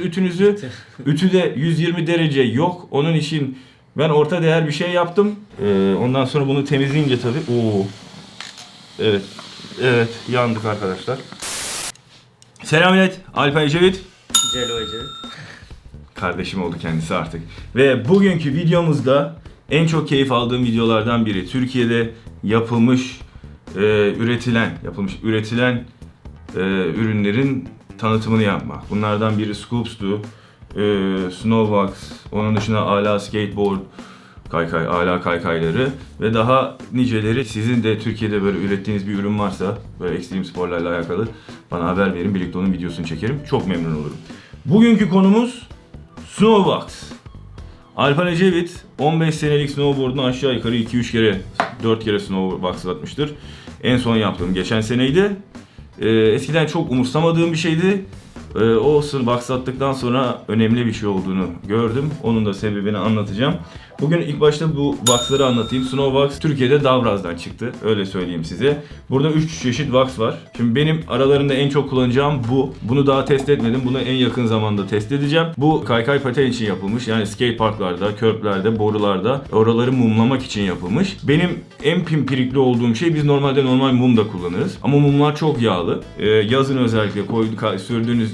Ütünüzü ütüde 120 derece yok. Onun için ben orta değer bir şey yaptım. Ee, ondan sonra bunu temizleyince tabii oo. Evet. Evet, yandık arkadaşlar. Selamünaleyküm. Alpay Ecevit. Celo Ece. Kardeşim oldu kendisi artık. Ve bugünkü videomuzda en çok keyif aldığım videolardan biri. Türkiye'de yapılmış, e, üretilen, yapılmış, üretilen e, ürünlerin tanıtımını yapmak. Bunlardan biri Scoops'tu, e, Snowbox, onun dışında Ala Skateboard, kaykay, ala kaykayları ve daha niceleri sizin de Türkiye'de böyle ürettiğiniz bir ürün varsa böyle ekstrem sporlarla alakalı bana haber verin. Birlikte onun videosunu çekerim. Çok memnun olurum. Bugünkü konumuz Snowbox. Alpan Ecevit 15 senelik snowboard'unu aşağı yukarı 2-3 kere 4 kere snowbox atmıştır. En son yaptığım geçen seneydi. Ee, eskiden çok umursamadığım bir şeydi. Ee, o box attıktan sonra önemli bir şey olduğunu gördüm. Onun da sebebini anlatacağım. Bugün ilk başta bu box'ları anlatayım. Snowbox Türkiye'de Davraz'dan çıktı. Öyle söyleyeyim size. Burada 3 çeşit box var. Şimdi benim aralarında en çok kullanacağım bu. Bunu daha test etmedim. Bunu en yakın zamanda test edeceğim. Bu kaykay paten için yapılmış. Yani skate parklarda, körplerde, borularda oraları mumlamak için yapılmış. Benim en pimpirikli olduğum şey biz normalde normal mum da kullanırız. Ama mumlar çok yağlı. Ee, yazın özellikle koydu, kay-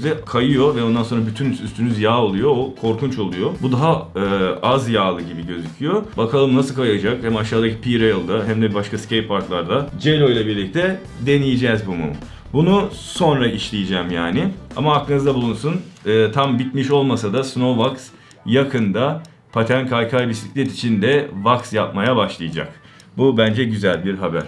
sürdüğünüzde kayıyor ve ondan sonra bütün üstünüz yağ oluyor. O korkunç oluyor. Bu daha e, az yağlı gibi gözüküyor. Bakalım nasıl kayacak. Hem aşağıdaki P-Rail'da hem de başka skate parklarda Celo ile birlikte deneyeceğiz bu mumu. Bunu sonra işleyeceğim yani. Ama aklınızda bulunsun. e, tam bitmiş olmasa da Snowbox yakında paten kaykay bisiklet için de wax yapmaya başlayacak. Bu bence güzel bir haber.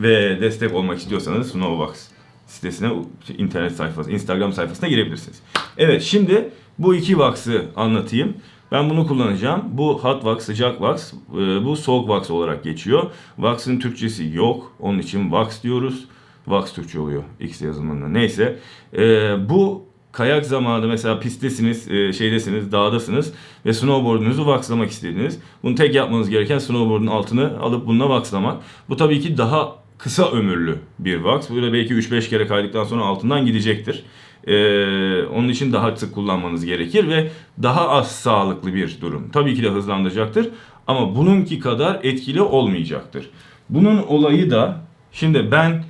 Ve destek olmak istiyorsanız Snowbox sitesine, internet sayfası, Instagram sayfasına girebilirsiniz. Evet şimdi bu iki wax'ı anlatayım. Ben bunu kullanacağım. Bu hot wax, sıcak wax, e, bu soğuk wax olarak geçiyor. Wax'ın Türkçesi yok. Onun için wax diyoruz. Wax Türkçe oluyor X yazımında. Neyse. E, bu kayak zamanı mesela pisttesiniz, e, şeydesiniz, dağdasınız ve snowboard'unuzu waxlamak istediniz. Bunu tek yapmanız gereken snowboard'un altını alıp bununla waxlamak. Bu tabii ki daha kısa ömürlü bir wax. Böyle belki 3-5 kere kaydıktan sonra altından gidecektir. Ee, onun için daha sık kullanmanız gerekir ve daha az sağlıklı bir durum. Tabii ki de hızlandıracaktır ama bununki kadar etkili olmayacaktır. Bunun olayı da şimdi ben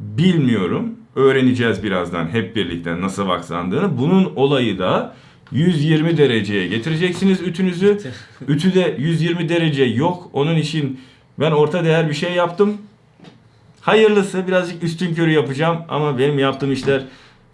bilmiyorum. Öğreneceğiz birazdan hep birlikte nasıl vakslandığını. Bunun olayı da 120 dereceye getireceksiniz ütünüzü. Ütüde 120 derece yok. Onun için ben orta değer bir şey yaptım. Hayırlısı birazcık üstün körü yapacağım ama benim yaptığım işler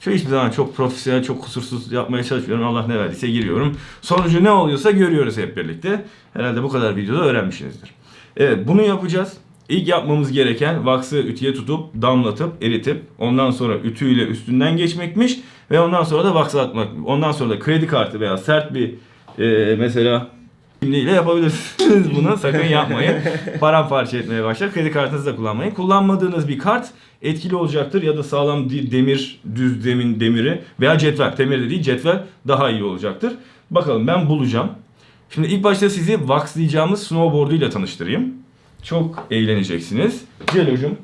şu hiçbir zaman çok profesyonel, çok kusursuz yapmaya çalışmıyorum. Allah ne verdiyse giriyorum. Sonucu ne oluyorsa görüyoruz hep birlikte. Herhalde bu kadar videoda öğrenmişsinizdir. Evet bunu yapacağız. İlk yapmamız gereken waksı ütüye tutup, damlatıp, eritip ondan sonra ütüyle üstünden geçmekmiş ve ondan sonra da waksı atmak. Ondan sonra da kredi kartı veya sert bir e, mesela kimliğiyle yapabilirsiniz bunu. Sakın yapmayın. Paramparça etmeye başlar. Kredi kartınızı da kullanmayın. Kullanmadığınız bir kart etkili olacaktır ya da sağlam demir, düz demin demiri veya cetvel. Demir de değil cetvel daha iyi olacaktır. Bakalım ben bulacağım. Şimdi ilk başta sizi waxlayacağımız snowboard'uyla tanıştırayım. Çok eğleneceksiniz. Celo'cum.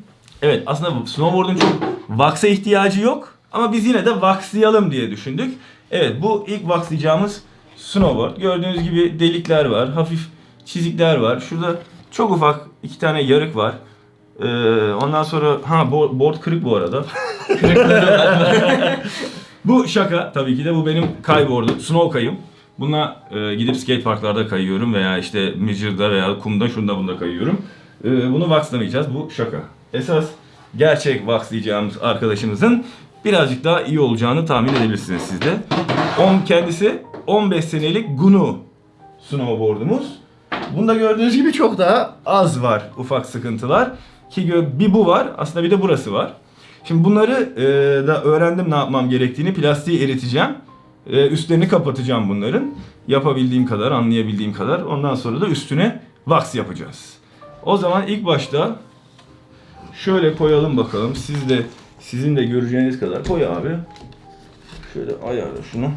Evet aslında snowboard'un çok wax'a ihtiyacı yok. Ama biz yine de waxlayalım diye düşündük. Evet bu ilk waxlayacağımız snowboard. Gördüğünüz gibi delikler var. Hafif çizikler var. Şurada çok ufak iki tane yarık var. Ee, ondan sonra ha board, kırık bu arada. bu şaka tabii ki de bu benim kayboardum. Snow kayım. Buna e, gidip skate parklarda kayıyorum veya işte Micir'da veya kumda şunda bunda kayıyorum. E, bunu waxlamayacağız. Bu şaka. Esas gerçek waxlayacağımız arkadaşımızın birazcık daha iyi olacağını tahmin edebilirsiniz siz de. On, kendisi 15 senelik Gunu snowboardumuz. Bunda gördüğünüz gibi çok daha az var ufak sıkıntılar. Ki bir bu var aslında bir de burası var. Şimdi bunları e, da öğrendim ne yapmam gerektiğini. Plastiği eriteceğim. E, üstlerini kapatacağım bunların. Yapabildiğim kadar, anlayabildiğim kadar. Ondan sonra da üstüne wax yapacağız. O zaman ilk başta şöyle koyalım bakalım. Siz de sizin de göreceğiniz kadar koy abi. Şöyle ayarla şunu.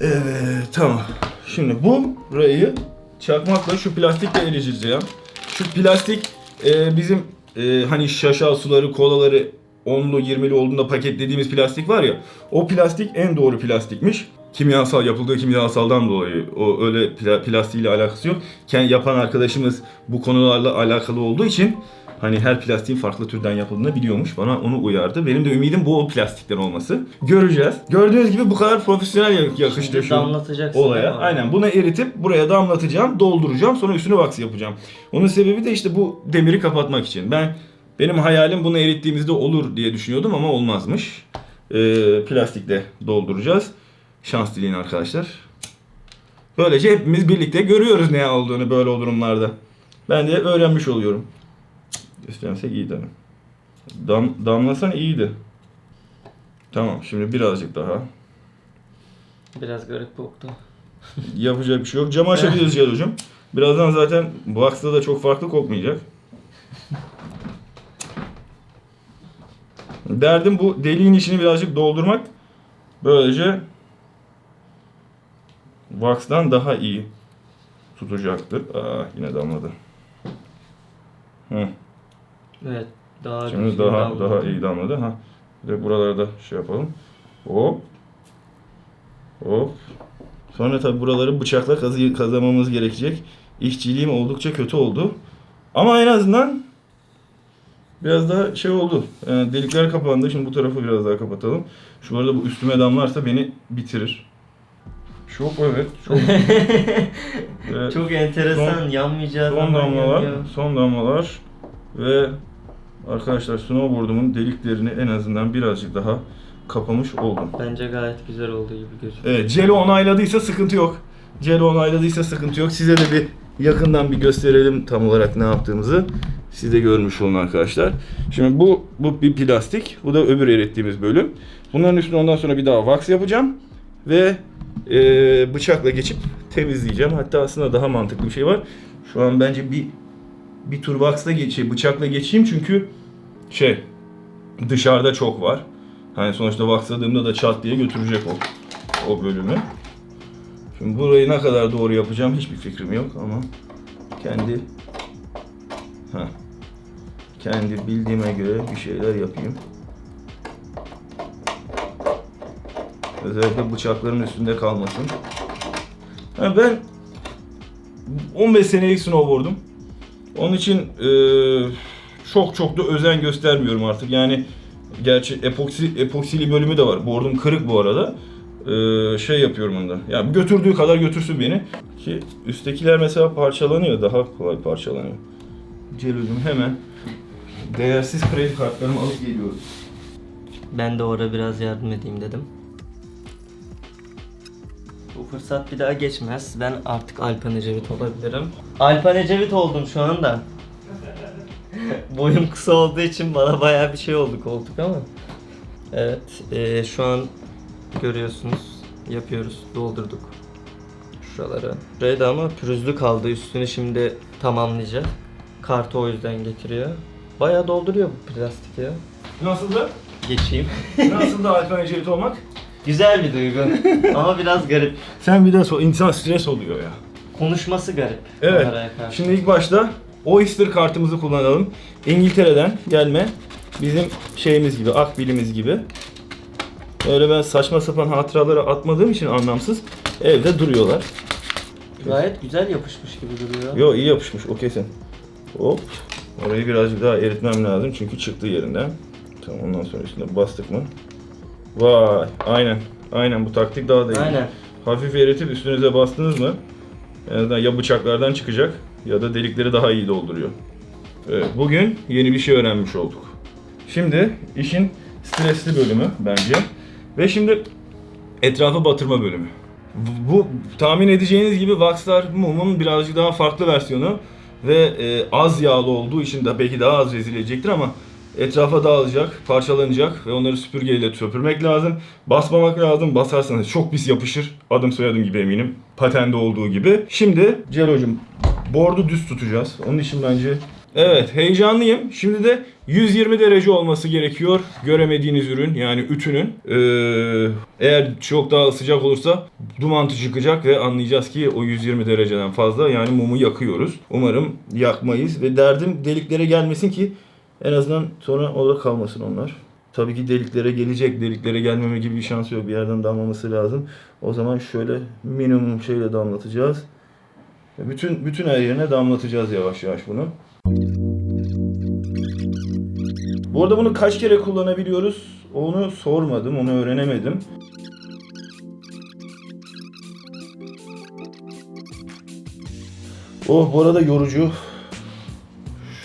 Evet tamam. Şimdi bu rayı çakmakla şu plastikle erişeceğim. Şu plastik e, bizim e, hani şaşal suları, kolaları 10'lu 20'li olduğunda paketlediğimiz plastik var ya o plastik en doğru plastikmiş. Kimyasal yapıldığı kimyasaldan dolayı o öyle pla- plastiğiyle alakası yok. Kendi yapan arkadaşımız bu konularla alakalı olduğu için hani her plastiğin farklı türden yapıldığını biliyormuş. Bana onu uyardı. Benim de ümidim bu o plastikten olması. Göreceğiz. Gördüğünüz gibi bu kadar profesyonel yak- yakıştı şu damlatacaksın olaya. Aynen bunu eritip buraya damlatacağım, dolduracağım. Sonra üstüne wax yapacağım. Onun sebebi de işte bu demiri kapatmak için. Ben benim hayalim bunu erittiğimizde olur diye düşünüyordum ama olmazmış. Ee, plastikle dolduracağız. Şans dileyin arkadaşlar. Böylece hepimiz birlikte görüyoruz ne olduğunu böyle durumlarda. Ben de öğrenmiş oluyorum. Göstermesek iyi tabii. Dam, damlasan iyiydi. Tamam şimdi birazcık daha. Biraz garip koktu. Yapacak bir şey yok. Camı açabiliriz Celal hocam. Birazdan zaten Box'ta da çok farklı kokmayacak. Derdim bu deliğin içini birazcık doldurmak. Böylece Wax'tan daha iyi tutacaktır. Aa yine damladı. Hı. Evet. Daha Şimdi daha damladı. daha iyi damladı. Ha. Bir de buralarda şey yapalım. Hop. Hop. Sonra tabi buraları bıçakla kazı kazamamız gerekecek. İşçiliğim oldukça kötü oldu. Ama en azından biraz daha şey oldu. Yani delikler kapandı. Şimdi bu tarafı biraz daha kapatalım. Şu arada bu üstüme damlarsa beni bitirir. Çok evet. Çok. Ve Çok enteresan. Son- Yanmayacağı son damlalar, yanıyor. son damlalar ve arkadaşlar snowboard'umun deliklerini en azından birazcık daha kapamış oldum. Bence gayet güzel olduğu gibi gözüküyor. Evet, Celo onayladıysa sıkıntı yok. Celo onayladıysa sıkıntı yok. Size de bir yakından bir gösterelim tam olarak ne yaptığımızı. Siz de görmüş olun arkadaşlar. Şimdi bu bu bir plastik. Bu da öbür erittiğimiz bölüm. Bunların üstüne ondan sonra bir daha wax yapacağım. Ve e, bıçakla geçip temizleyeceğim. Hatta aslında daha mantıklı bir şey var. Şu an bence bir bir tur wax'la geç, şey, bıçakla geçeyim çünkü şey dışarıda çok var. Hani sonuçta waxladığımda da çat diye götürecek o o bölümü. Şimdi burayı ne kadar doğru yapacağım hiçbir fikrim yok ama kendi ha kendi bildiğime göre bir şeyler yapayım. Özellikle bıçakların üstünde kalmasın. Ha ben 15 senelik snowboard'um. Onun için eee, çok çok da özen göstermiyorum artık. Yani gerçi epoksi epoksili bölümü de var. Board'um kırık bu arada. Eee, şey yapıyorum onda. Yani götürdüğü kadar götürsün beni. Ki üsttekiler mesela parçalanıyor. Daha kolay parçalanıyor. Celil'cim hemen değersiz kredi kartlarımı alıp geliyorum. Ben de orada biraz yardım edeyim dedim. Bu fırsat bir daha geçmez. Ben artık Alpan Ecevit olabilirim. Alpan Ecevit oldum şu anda. Boyum kısa olduğu için bana bayağı bir şey oldu koltuk ama. Evet, eee, şu an görüyorsunuz yapıyoruz, doldurduk şuraları. Buraya da ama pürüzlü kaldı. Üstünü şimdi tamamlayacak. Kartı o yüzden getiriyor. Bayağı dolduruyor bu plastik ya. Nasıldı? Geçeyim. Nasıldı Alpan Ecevit olmak? Güzel bir duygu ama biraz garip. Sen bir de so insan stres oluyor ya. Konuşması garip. Evet. Şimdi ilk başta Oyster kartımızı kullanalım. İngiltere'den gelme bizim şeyimiz gibi, akbilimiz gibi. Öyle ben saçma sapan hatıraları atmadığım için anlamsız evde duruyorlar. Gayet güzel yapışmış gibi duruyor. Yo iyi yapışmış o kesin. Hop. Orayı birazcık daha eritmem lazım çünkü çıktı yerinden. Tamam ondan sonra üstüne bastık mı? Vay aynen. Aynen bu taktik daha da iyi. Aynen. Hafif eritip üstünüze bastınız mı en azından ya bıçaklardan çıkacak ya da delikleri daha iyi dolduruyor. Evet, bugün yeni bir şey öğrenmiş olduk. Şimdi işin stresli bölümü bence. Ve şimdi etrafı batırma bölümü. Bu, tahmin edeceğiniz gibi Waxstar mumun birazcık daha farklı versiyonu ve e, az yağlı olduğu için de belki daha az rezil edecektir ama etrafa dağılacak, parçalanacak ve onları süpürgeyle söpürmek lazım. Basmamak lazım. Basarsanız çok pis yapışır. Adım soyadım gibi eminim. Patende olduğu gibi. Şimdi Celo'cum board'u düz tutacağız. Onun için bence Evet heyecanlıyım. Şimdi de 120 derece olması gerekiyor. Göremediğiniz ürün yani ütünün. Ee, eğer çok daha sıcak olursa dumantı çıkacak ve anlayacağız ki o 120 dereceden fazla yani mumu yakıyoruz. Umarım yakmayız ve derdim deliklere gelmesin ki en azından sonra orada kalmasın onlar. Tabii ki deliklere gelecek. Deliklere gelmeme gibi bir şansı yok. Bir yerden damlaması lazım. O zaman şöyle minimum şeyle damlatacağız. Bütün bütün her yerine damlatacağız yavaş yavaş bunu. Bu arada bunu kaç kere kullanabiliyoruz? Onu sormadım, onu öğrenemedim. Oh bu arada yorucu.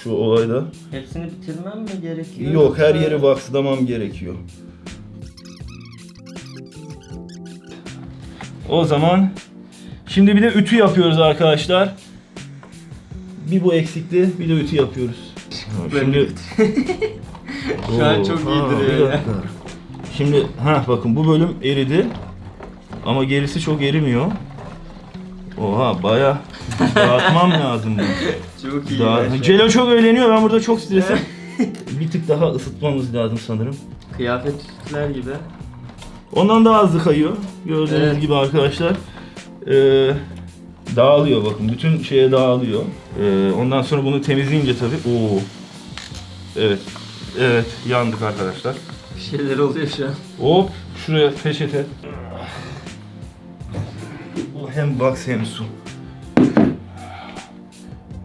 Şu olayda. Hepsini bitirmem mi gerekiyor? Yok her yeri vakslamam gerekiyor. O zaman şimdi bir de ütü yapıyoruz arkadaşlar. Bir bu eksikti, bir de ütü yapıyoruz. Şimdi Şu an çok iyi ha, duruyor bir ya. dakika. Şimdi ha bakın bu bölüm eridi. Ama gerisi çok erimiyor. Oha baya dağıtmam lazım bunu. Çok iyi. Daha. Celo çok eğleniyor ben burada çok stresim. bir tık daha ısıtmamız lazım sanırım. Kıyafet üstler gibi. Ondan daha hızlı kayıyor. Gördüğünüz Evet. gibi arkadaşlar. Ee, dağılıyor bakın. Bütün şeye dağılıyor. Ee, ondan sonra bunu temizleyince tabii. Oo. Evet. Evet yandık arkadaşlar. Bir şeyler oluyor şu an. Hop şuraya peçete. Bu hem box hem su.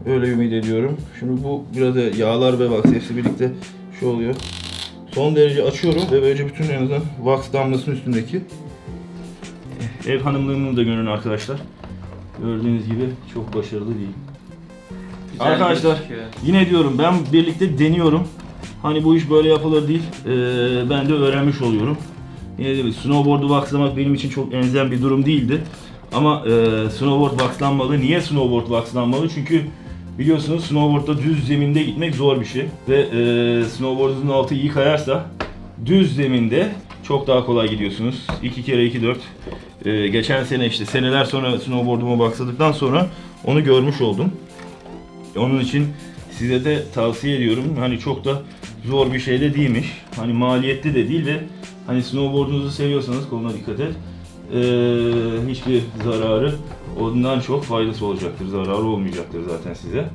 Öyle ümit ediyorum. Şimdi bu biraz da yağlar ve wax hepsi birlikte şu oluyor. Son derece açıyorum ve böylece bütün en azından wax damlasının üstündeki ev hanımlığını da görün arkadaşlar. Gördüğünüz gibi çok başarılı değil. Güzel Arkadaşlar yine diyorum ben birlikte deniyorum. Hani bu iş böyle yapılır değil. Ee, ben de öğrenmiş oluyorum. Yine de snowboard'u waxlamak benim için çok elzem bir durum değildi. Ama e, snowboard waxlanmalı. Niye snowboard waxlanmalı? Çünkü biliyorsunuz snowboard'da düz zeminde gitmek zor bir şey. Ve e, snowboard'un altı iyi kayarsa düz zeminde çok daha kolay gidiyorsunuz. 2 kere 2 4. Ee, geçen sene işte seneler sonra snowboard'umu baksadıktan sonra onu görmüş oldum. Onun için size de tavsiye ediyorum. Hani çok da zor bir şey de değilmiş. Hani maliyetli de değil ve hani snowboard'unuzu seviyorsanız koluna dikkat et. Ee, hiçbir zararı ondan çok faydası olacaktır. Zararı olmayacaktır zaten size.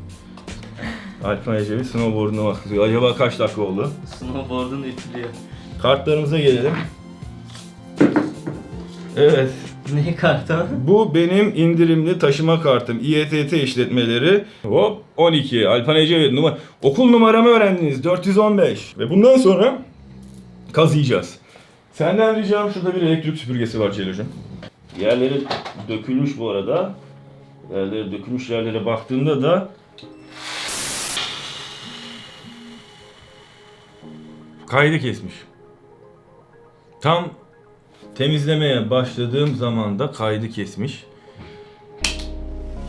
Alpan Ecevit snowboard'una bakıyor. Acaba kaç dakika oldu? Snowboard'un ütülüyor. Kartlarımıza gelelim. Evet. Ne kartı? Bu benim indirimli taşıma kartım. İETT işletmeleri. Hop 12. Alpan Ecevit numara. Okul numaramı öğrendiniz. 415. Ve bundan sonra kazıyacağız. Senden ricam şurada bir elektrik süpürgesi var Celo'cum. Yerleri dökülmüş bu arada. Yerleri dökülmüş yerlere baktığında da kaydı kesmiş. Tam temizlemeye başladığım zaman da kaydı kesmiş.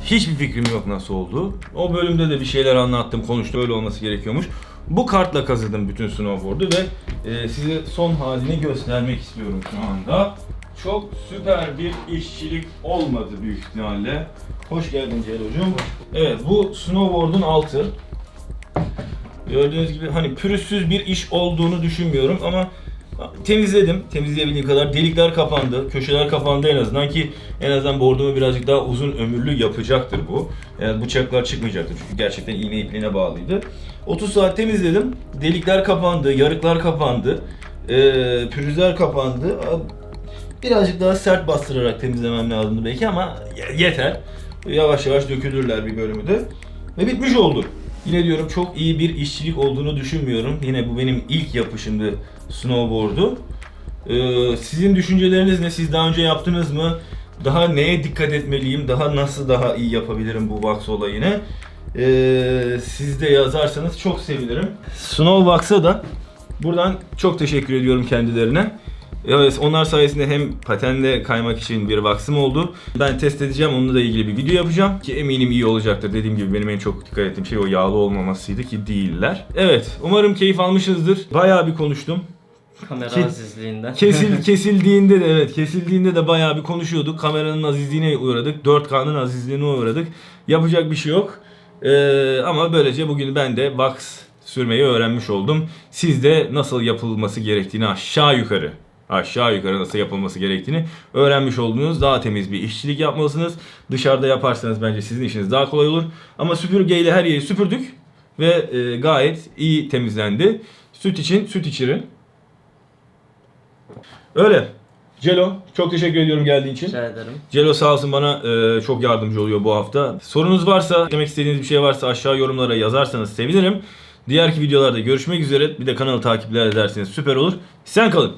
Hiçbir fikrim yok nasıl oldu. O bölümde de bir şeyler anlattım, konuştu öyle olması gerekiyormuş. Bu kartla kazıdım bütün snowboard'u ve e, size son halini göstermek istiyorum şu anda. Çok süper bir işçilik olmadı büyük ihtimalle. Hoş geldin Celo'cum. Evet bu snowboard'un altı. Gördüğünüz gibi hani pürüzsüz bir iş olduğunu düşünmüyorum ama temizledim. Temizleyebildiğim kadar delikler kapandı, köşeler kapandı en azından ki en azından bordumu birazcık daha uzun ömürlü yapacaktır bu. Yani bıçaklar çıkmayacaktır çünkü gerçekten iğne ipliğine bağlıydı. 30 saat temizledim. Delikler kapandı, yarıklar kapandı, ee, pürüzler kapandı. Birazcık daha sert bastırarak temizlemem lazımdı belki ama ye- yeter. Yavaş yavaş dökülürler bir bölümü de. Ve bitmiş oldu. Yine diyorum çok iyi bir işçilik olduğunu düşünmüyorum. Yine bu benim ilk yapışımdı snowboard'u. Ee, sizin düşünceleriniz ne? Siz daha önce yaptınız mı? Daha neye dikkat etmeliyim? Daha nasıl daha iyi yapabilirim bu wax olayını? Ee, siz de yazarsanız çok sevinirim. Snowbox'a da buradan çok teşekkür ediyorum kendilerine. Evet, onlar sayesinde hem patenle kaymak için bir vaksım oldu. Ben test edeceğim, onunla da ilgili bir video yapacağım. Ki eminim iyi olacaktır. Dediğim gibi benim en çok dikkat ettiğim şey o yağlı olmamasıydı ki değiller. Evet, umarım keyif almışızdır. Bayağı bir konuştum. Kamera Ki- azizliğinden. Kesil, kesildiğinde de evet kesildiğinde de bayağı bir konuşuyorduk. Kameranın azizliğine uğradık. 4K'nın azizliğine uğradık. Yapacak bir şey yok. Ee, ama böylece bugün ben de box sürmeyi öğrenmiş oldum. Siz de nasıl yapılması gerektiğini aşağı yukarı aşağı yukarı nasıl yapılması gerektiğini öğrenmiş oldunuz. Daha temiz bir işçilik yapmalısınız. Dışarıda yaparsanız bence sizin işiniz daha kolay olur. Ama süpürgeyle her yeri süpürdük ve e, gayet iyi temizlendi. Süt için süt içirin. Öyle. Celo çok teşekkür ediyorum geldiğin için. Rica ederim. Celo sağ olsun bana e, çok yardımcı oluyor bu hafta. Sorunuz varsa, demek istediğiniz bir şey varsa aşağı yorumlara yazarsanız sevinirim. Diğerki videolarda görüşmek üzere. Bir de kanalı takipler ederseniz süper olur. Sen kalın.